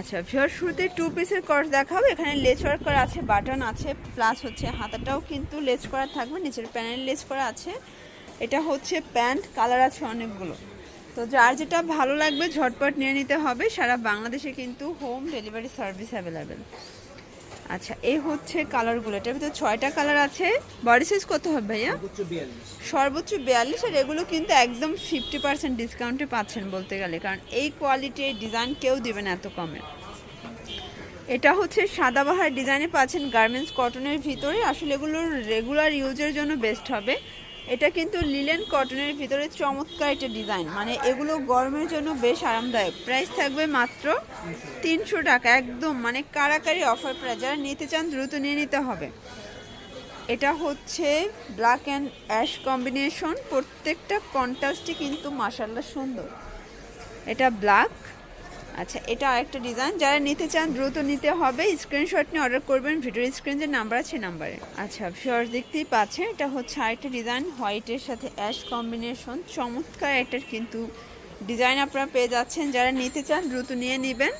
আচ্ছা ভিওর শুরুতে টু পিসের কর্স দেখাবো। এখানে লেস ওয়ার্ক করা আছে বাটন আছে প্লাস হচ্ছে হাতাটাও কিন্তু লেস করা থাকবে, নিচের প্যানেল লেচ করা আছে। এটা হচ্ছে প্যান্ট কালার আছে অনেকগুলো। তো যার যেটা ভালো লাগবে, ঝটপট নিয়ে নিতে হবে। সারা বাংলাদেশে কিন্তু হোম ডেলিভারি সার্ভিস অ্যাভেলেবেল আচ্ছা এই হচ্ছে কালারগুলো। এটার ভিতরে ছয়টা কালার আছে। বডি সাইজ কত হবে ভাইয়া? সর্বোচ্চ বিয়াল্লিশ। আর এগুলো কিন্তু একদম ফিফটি পার্সেন্ট ডিসকাউন্টে পাচ্ছেন বলতে গেলে কারণ এই কোয়ালিটির ডিজাইন কেউ দিবে না এত কমে। এটা হচ্ছে সাদাবাহার ডিজাইনে পাচ্ছেন গার্মেন্টস কটনের ভিতরে। আসলে এগুলোর রেগুলার ইউজের জন্য বেস্ট হবে। এটা কিন্তু লিলেন কটনের ভিতরে চমৎকার একটা ডিজাইন মানে এগুলো গরমের জন্য বেশ আরামদায়ক। প্রাইস থাকবে মাত্র তিনশো টাকা, একদম। মানে কারাকারি অফার প্রায়। যারা নিতে চান, দ্রুত নিয়ে নিতে হবে। এটা হচ্ছে ব্ল্যাক অ্যান্ড অ্যাশ কম্বিনেশন প্রত্যেকটা কন্ট্রাস্টই কিন্তু মাসাল্লাহ সুন্দর। এটা ব্ল্যাক আচ্ছা এটা আরেকটা ডিজাইন যারা নিতে চান, দ্রুত নিতে হবে। স্ক্রিনশট নিয়ে অর্ডার করবেন। ভিডিও স্ক্রিন যে নাম্বার আছে নাম্বারে আচ্ছা ফিওর দেখতেই পাচ্ছেন, এটা হচ্ছে আরেকটা ডিজাইন হোয়াইটের সাথে অ্যাশ কম্বিনেশন চমৎকার এটার কিন্তু ডিজাইন আপনারা পেয়ে যাচ্ছেন। যারা নিতে চান, দ্রুত নিয়ে নেবেন।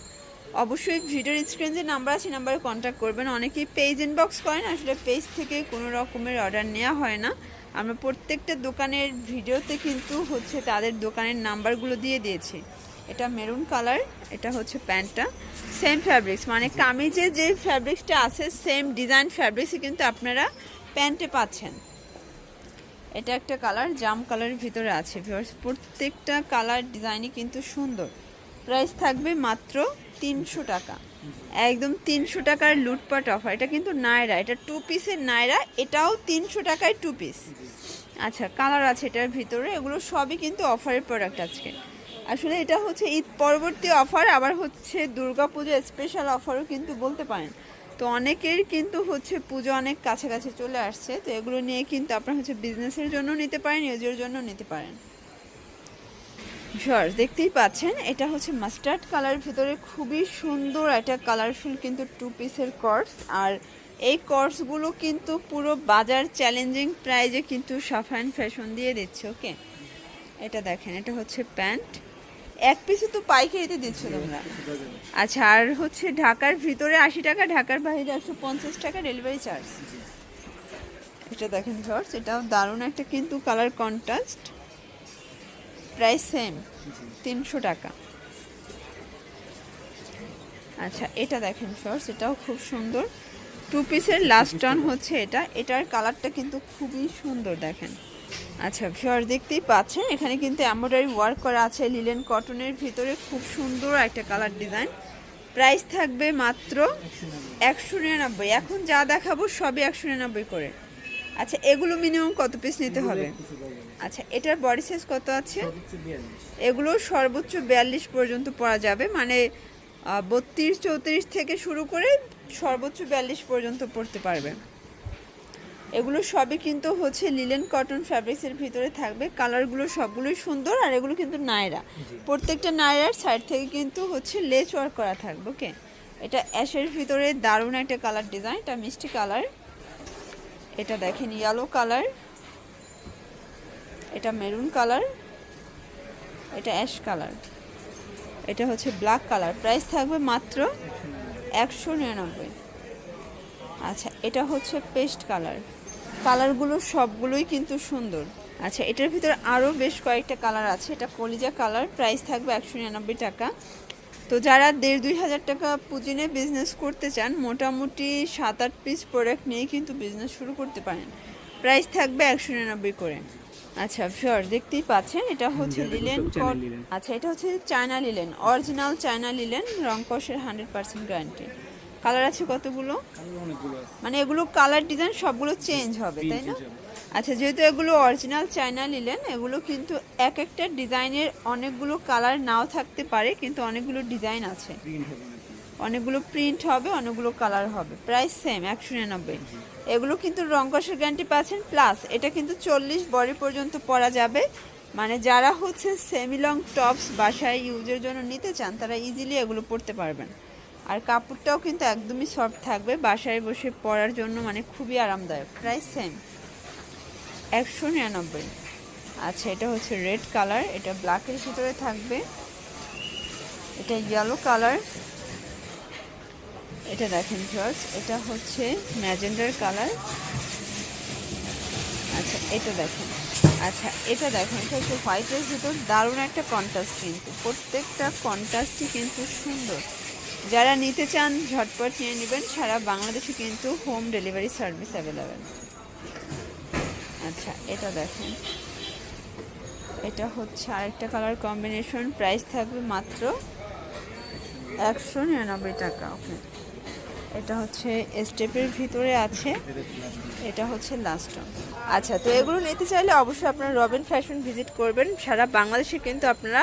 অবশ্যই ভিডিওর স্ক্রিন যে নাম্বার আছে নাম্বারে কন্ট্যাক্ট করবেন। অনেকেই পেজ ইনবক্স করেন, আসলে পেজ থেকে কোনো রকমের অর্ডার নেওয়া হয় না। আমরা প্রত্যেকটা দোকানের ভিডিওতে কিন্তু হচ্ছে তাদের দোকানের নাম্বারগুলো দিয়ে দিয়েছি। এটা মেরুন কালার, এটা হচ্ছে প্যান্টটা। সেম ফ্যাব্রিক্স মানে কামিজে যে ফ্যাব্রিক্সটা আছে সেম ডিজাইন ফ্যাব্রিক্সই কিন্তু আপনারা প্যান্টে পাচ্ছেন। এটা একটা কালার, জাম কালারের ভিতরে আছে প্রত্যেকটা কালার ডিজাইনই কিন্তু সুন্দর। প্রাইস থাকবে মাত্র তিনশো টাকা। একদম তিনশো টাকার লুটপাট অফার এটা কিন্তু নায়রা, এটা টু পিসের নায়রা, এটাও তিনশো টাকায় টু পিস আচ্ছা কালার আছে এটার ভিতরে, এগুলো সবই কিন্তু অফারের প্রোডাক্ট আজকে। আসলে এটা হচ্ছে ঈদ পরবর্তী অফার, আবার হচ্ছে দুর্গাপুজো স্পেশাল অফারও কিন্তু বলতে পারেন। তো অনেকের কিন্তু হচ্ছে পুজো অনেক কাছাকাছি চলে আসছে, তো এগুলো নিয়ে কিন্তু আপনারা হচ্ছে বিজনেসের জন্য নিতে পারেন ইউজের জন্য নিতে পারেন। শর্টস দেখতেই পাচ্ছেন, এটা হচ্ছে মাস্টার্ড কালার ভিতরে খুবই সুন্দর একটা কালারফুল কিন্তু টু পিসের কর্স আর এই কোর্সগুলো কিন্তু পুরো বাজার চ্যালেঞ্জিং প্রাইজে কিন্তু সাফান ফ্যাশন দিয়ে দিচ্ছে ওকে এটা দেখেন, এটা হচ্ছে প্যান্ট এক পিসে তো পাইকারিতে দিচ্ছ তোমরা আচ্ছা আর হচ্ছে ঢাকার ভিতরে আশি টাকা, ঢাকার বাইরে একশো পঞ্চাশ টাকা ডেলিভারি চার্জ এটা দেখেন শর্টস এটাও দারুণ একটা কিন্তু কালার কন্ট্রাস্ট প্রাইস সেম তিনশো টাকা। আচ্ছা এটা দেখেন শর্টস এটাও খুব সুন্দর। টু পিসের লাস্ট টন হচ্ছে এটা। এটার কালারটা কিন্তু খুবই সুন্দর, দেখেন। আচ্ছা ফিওর দেখতেই পাচ্ছেন এখানে কিন্তু এমব্রয়ডারি ওয়ার্ক করা আছে লিলেন কটনের ভিতরে খুব সুন্দর একটা কালার ডিজাইন প্রাইস থাকবে মাত্র একশো নিরানব্বই এখন যা দেখাবো সবই একশো নিরানব্বই করে। আচ্ছা এগুলো মিনিমাম কত পিস নিতে হবে? আচ্ছা এটার বডি সাইজ কত আছে? এগুলো সর্বোচ্চ বিয়াল্লিশ পর্যন্ত পরা যাবে মানে বত্রিশ চৌত্রিশ থেকে শুরু করে সর্বোচ্চ বিয়াল্লিশ পর্যন্ত পড়তে পারবে। এগুলো সবই কিন্তু হচ্ছে লিলেন কটন ফ্যাব্রিক্সের ভিতরে থাকবে। কালারগুলো সবগুলোই সুন্দর আর এগুলো কিন্তু নায়রা। প্রত্যেকটা নায়রার সাইড থেকে কিন্তু হচ্ছে লেচ ওয়ার্ক করা থাকবে ওকে এটা অ্যাশের ভিতরে দারুণ একটা কালার ডিজাইন এটা মিষ্টি কালার এটা দেখেন ইয়েলো কালার এটা মেরুন কালার এটা অ্যাশ কালার এটা হচ্ছে ব্ল্যাক কালার প্রাইস থাকবে মাত্র একশো নিরানব্বই। আচ্ছা এটা হচ্ছে পেস্ট কালার। কালারগুলো সবগুলোই কিন্তু সুন্দর। আচ্ছা এটার ভিতরে আরও বেশ কয়েকটা কালার আছে। এটা কলিজা কালার প্রাইস থাকবে একশো নিরানব্বই টাকা। তো যারা দেড় দুই হাজার টাকা পুঁজি নিয়ে বিজনেস করতে চান মোটামুটি সাত আট পিস প্রোডাক্ট নিয়ে কিন্তু বিজনেস শুরু করতে পারেন। প্রাইস থাকবে একশো নিরানব্বই করে। আচ্ছা ফিওর দেখতেই পাচ্ছেন এটা হচ্ছে লিলেন আচ্ছা এটা হচ্ছে China linen original China linen রংকসের hundred percent guarantee colour আছে কতগুলো? মানে এগুলো কালার ডিজাইন সবগুলো চেঞ্জ হবে তাই না? আচ্ছা যেহেতু এগুলো অরিজিনাল চায়না নিলেন এগুলো কিন্তু এক একটা ডিজাইনের অনেকগুলো কালার নাও থাকতে পারে কিন্তু অনেকগুলো ডিজাইন আছে। অনেকগুলো প্রিন্ট হবে অনেকগুলো কালার হবে। প্রাইস সেম একশো নিরানব্বই। এগুলো কিন্তু রংকসের গ্যারান্টি পাচ্ছেন প্লাস এটা কিন্তু চল্লিশ বডি পর্যন্ত পরা যাবে। মানে যারা হচ্ছে সেমিলং টপস বাসায় ইউজের জন্য নিতে চান তারা ইজিলি এগুলো পরতে পারবেন। আর কাপড়টাও কিন্তু একদমই সফট থাকবে। বাসায় বসে পরার জন্য মানে খুবই আরামদায়ক। প্রাইস সেম একশো নিরানব্বই। আচ্ছা এটা হচ্ছে রেড কালার এটা ব্ল্যাকের ভিতরে থাকবে। এটা ইয়েলো কালার এটা দেখেন জর্জ এটা হচ্ছে ম্যাজেন্ডার কালার আচ্ছা এটা দেখেন। আচ্ছা এটা দেখেন, এটা হচ্ছে হোয়াইটের ভিতর। দারুণ একটা কন্ট্রাস্ট কিন্তু। প্রত্যেকটা কন্ট্রাস্টই কিন্তু সুন্দর। যারা নিতে চান, ঝটপট নিয়ে নেবেন। সারা বাংলাদেশে কিন্তু হোম ডেলিভারি সার্ভিস অ্যাভেলেবেল আচ্ছা এটা দেখেন। এটা হচ্ছে আরেকটা কালার কম্বিনেশন প্রাইস থাকবে মাত্র একশো নিরানব্বই টাকা। ওকে এটা হচ্ছে স্টেপের ভিতরে আছে। এটা হচ্ছে লাস্ট আচ্ছা তো এগুলো নিতে চাইলে অবশ্যই আপনারা রবিন ফ্যাশন ভিজিট করবেন। সারা বাংলাদেশে কিন্তু আপনারা